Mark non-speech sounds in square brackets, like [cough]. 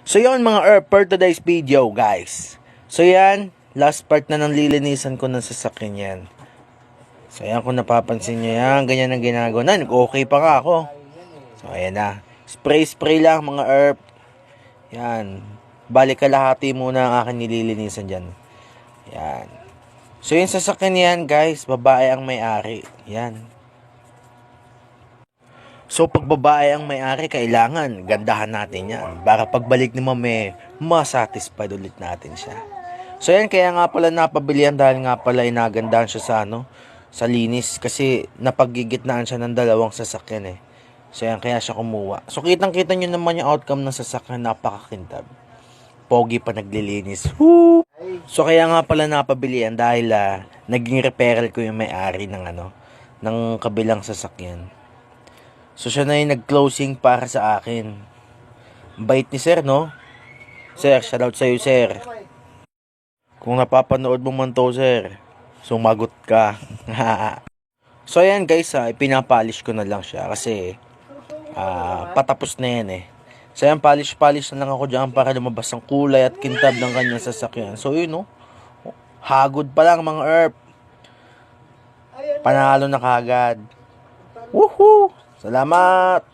So yun mga Earth, for today's video guys. So yan, last part na ng lilinisan ko ng sasakyan yan. So yan kung napapansin nyo yan, ganyan ang ginagawa na. Okay pa nga ako. So ayan na. Spray spray lang mga Earth. Yan. Balik kalahati muna ang akin nililinisan dyan. Yan. So yung sasakyan yan guys, babae ang may-ari. Yan. So pag babae ang may-ari, kailangan gandahan natin yan. Para pagbalik ni mame, masatisfied ulit natin siya. So yan, kaya nga pala napabilihan dahil nga pala inagandahan siya sa ano, sa linis. Kasi napagigitnaan siya ng dalawang sasakyan eh. So yan, kaya siya kumuha. So kitang kita nyo naman yung outcome ng sasakyan, napakakintab. Pogi pa naglilinis. Woo! So kaya nga pala napabilihan dahil ah, naging referral ko yung may-ari ng ano, ng kabilang sasakyan. So siya na yung nag-closing para sa akin. Bait ni sir, no? Sir, shoutout sa'yo, sir. Kung napapanood mo man to, sir, sumagot ka. [laughs] so ayan guys, ah, ipinapolish ko na lang siya kasi ah, patapos na yan eh. So ayan, polish-polish na lang ako dyan para lumabas ang kulay at kintab ng kanyang sasakyan. So yun, no? Hagod pa lang mga herb. Panalo na kagad. Woohoo! Salamat!